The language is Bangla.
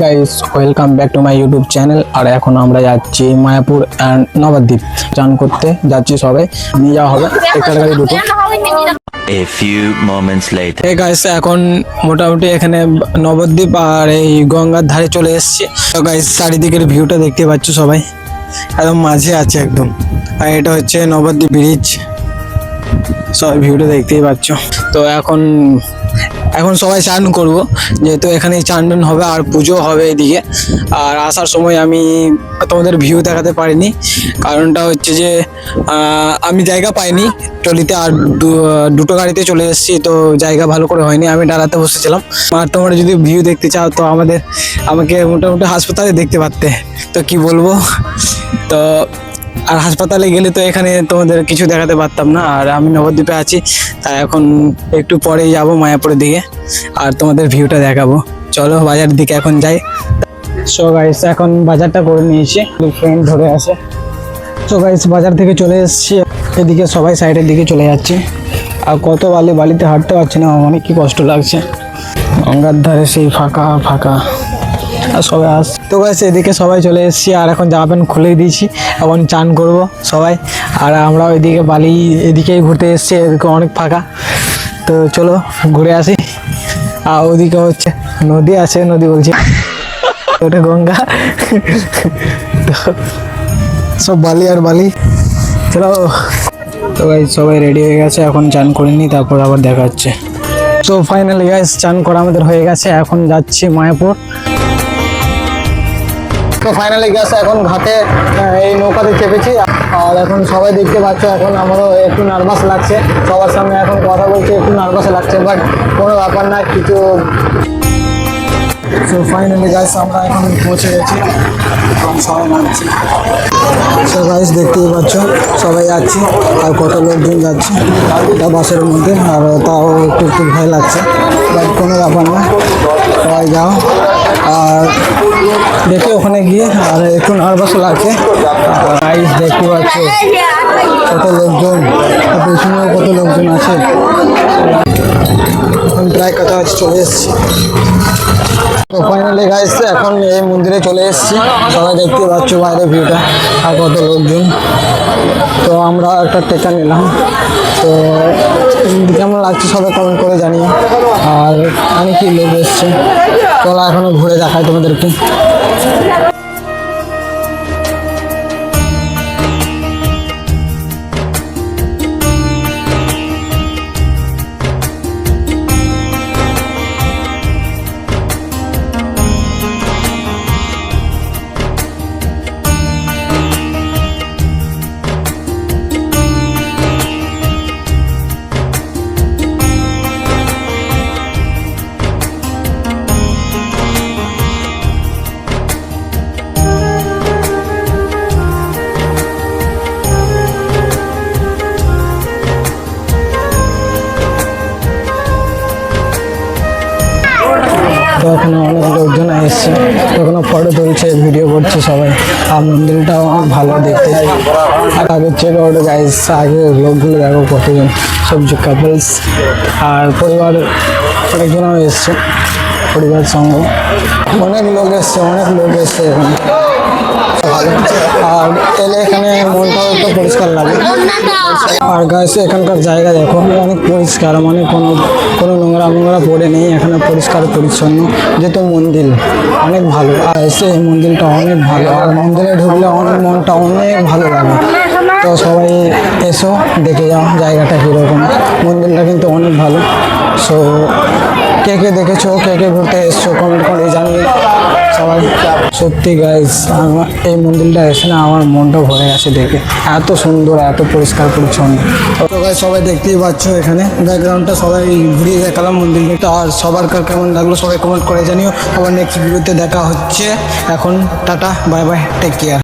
Guys welcome back to my YouTube channel আর এখন আমরা যাচ্ছি মায়াপুর অ্যান্ড নবদ্বীপ। চান করতে যাচ্ছি সবাই। নিয়ে যাওয়া হবে। একটা গাড়ি দুটো। A few moments later. এই গাইস এখন মোটামুটি এখানে নবদ্বীপ আর এই গঙ্গার ধারে চলে এসেছি। তো গাইস চারিদিকের ভিউটা দেখতে পাচ্ছ সবাই। একদম মাঝে আছে একদম। আর এটা হচ্ছে নবদ্বীপ ব্রিজ সবাই ভিউটা দেখতেই পাচ্ছ। তো এখন এখন সবাই চান করব, যেহেতু এখানে চান হবে আর পুজো হবে এদিকে। আর আসার সময় আমি তোমাদের ভিউ দেখাতে পারিনি, কারণটা হচ্ছে যে আমি জায়গা পাইনি টলিতে আর দুটো গাড়িতে চলে এসেছি, তো জায়গা ভালো করে হয়নি, আমি ডালাতে বসেছিলাম। আর তোমরা যদি ভিউ দেখতে চাও, তো আমাদের, আমাকে মোটামুটি হাসপাতালে দেখতে পারতে। তো কি বলব? তো আর হাসপাতালে গেলে তো এখানে তোমাদের কিছু দেখাতে পারতাম না, আর আমি নবদ্বীপে আছি, তাই এখন একটু পরেই যাব মায়াপুরের দিকে, আর তোমাদের ভিউটা দেখাবো। চলো বাজারের দিকে এখন যাই। সো গাইস এখন বাজারটা করে নিয়েছি ফ্রেন্ড ধরে আছে। সো গাইস বাজার থেকে চলে এসেছি, এদিকে সবাই সাইডের দিকে চলে যাচ্ছে। আর কত বালি, বালিতে হাঁটতে পারছি না অনেক কি কষ্ট লাগছে। গঙ্গার ধারে সেই ফাঁকা ফাঁকা। আর সবাই আস। তো গাইস এদিকে সবাই চলে এসেছি, আর এখন জামা প্যান্ট খুলে দিয়েছি। এখন চান করব সবাই। আর আমরা ওইদিকে বালি এদিকেই ঘুরতে এসেছি, এদিকে অনেক ফাঁকা। তো চলো ঘুরে আসি। আর ওদিকে হচ্ছে নদী আছে, নদী বলছি। ওটা গঙ্গা। সব বালি আর বালি। চলো। তো গাইস সবাই রেডি হয়ে গেছে, এখন চান করে নিই, তারপর আবার দেখা হচ্ছে। তো ফাইনালি গাইস চান করা আমাদের হয়ে গেছে, এখন যাচ্ছি মায়াপুর। তো ফাইনালি গেছে, এখন ঘাটে এই নৌকাতে চেপেছি। আর এখন সবাই দেখতে পাচ্ছ, এখন আমারও একটু নার্ভাস লাগছে। সবার সামনে এখন কথা বলছি একটু নার্ভাস লাগছে বাট কোনো ব্যাপার না, কিছু তো ফাইনালি গাইস আমরা এখন পৌঁছে গেছি। সবাই নামছি। গাইস দেখতেই পাচ্ছ, সবাই যাচ্ছি, আর কত লোকজন যাচ্ছে তা বাসের মধ্যে, আর তাও একটু একটু ভয় লাগছে বাট কোনো ব্যাপার না, সবাই যাও। আর দেখি ওখানে গিয়ে, আর একটু নার্ভাসও লাগছে গাইস দেখতে পাচ্ছ কত লোকজন পেছনেও কত লোকজন আছে। এখন প্রায় কাছাকাছি চলে এসেছি। তো ফাইনালি গাইস এখন এই মন্দিরে চলে এসেছি। সবাই দেখতে পাচ্ছ বাইরে ভিউটা, আর কত লোকজন। তো আমরা একটা টেকা নিলাম। তো কেমন লাগছে সবাই কমেন্ট করে জানিও। আর অনেকই লোক এসছে? চলো এখনও ঘুরে দেখায় তোমাদেরকে। Gracias. তো এখানে অনেক লোকজন এসছে। ওখানে ফটো তুলছে ভিডিও করছে সবাই। আর মন্দিরটাও ভালো দেখতে। আর আগের থেকে ওটা গাইস আগে লোকগুলো দেখো কতজন। সব কাপলস আর পরিবার, অনেকজনও এসছে। পরিবার সঙ্গে। অনেক লোক এসছে, অনেক লোক এসছে এখানে। আর এলে এখানে মনটাও একটু পরিষ্কার লাগে। আর গাছ এখানকার জায়গা দেখো, অনেক পরিষ্কার মানে কোনো কোনো নোংরা নোংরা পড়ে নেই, এখানে পরিষ্কার পরিচ্ছন্ন যেহেতু মন্দির, অনেক ভালো। আর এসে এই মন্দিরটা অনেক ভালো, আর মন্দিরে ঢুকলে অনেক মনটা অনেক ভালো লাগে। তো সবাই এসো, দেখে যাও জায়গাটা কীরকম। মন্দিরটা কিন্তু অনেক ভালো। সো কে কে দেখেছ, কে কে ঘুরতে এসছো কমেন্ট করে জানিয়ে সবাই সত্যি গাইজ আমার এই মন্দিরটা এসে না আমার মনটা ভরে গেছে দেখে। এত সুন্দর, এত পরিষ্কার পরিচ্ছন্ন। তো সবাই দেখতেই পাচ্ছ এখানে। ব্যাকগ্রাউন্ডটা সবাই ঘুরিয়ে দেখালাম মন্দিরটা আর সবার কার কেমন লাগল সবাই কমেন্ট করে জানিও। আবার নেক্সট ভিডিওতে দেখা হচ্ছে। এখন tata bye bye take care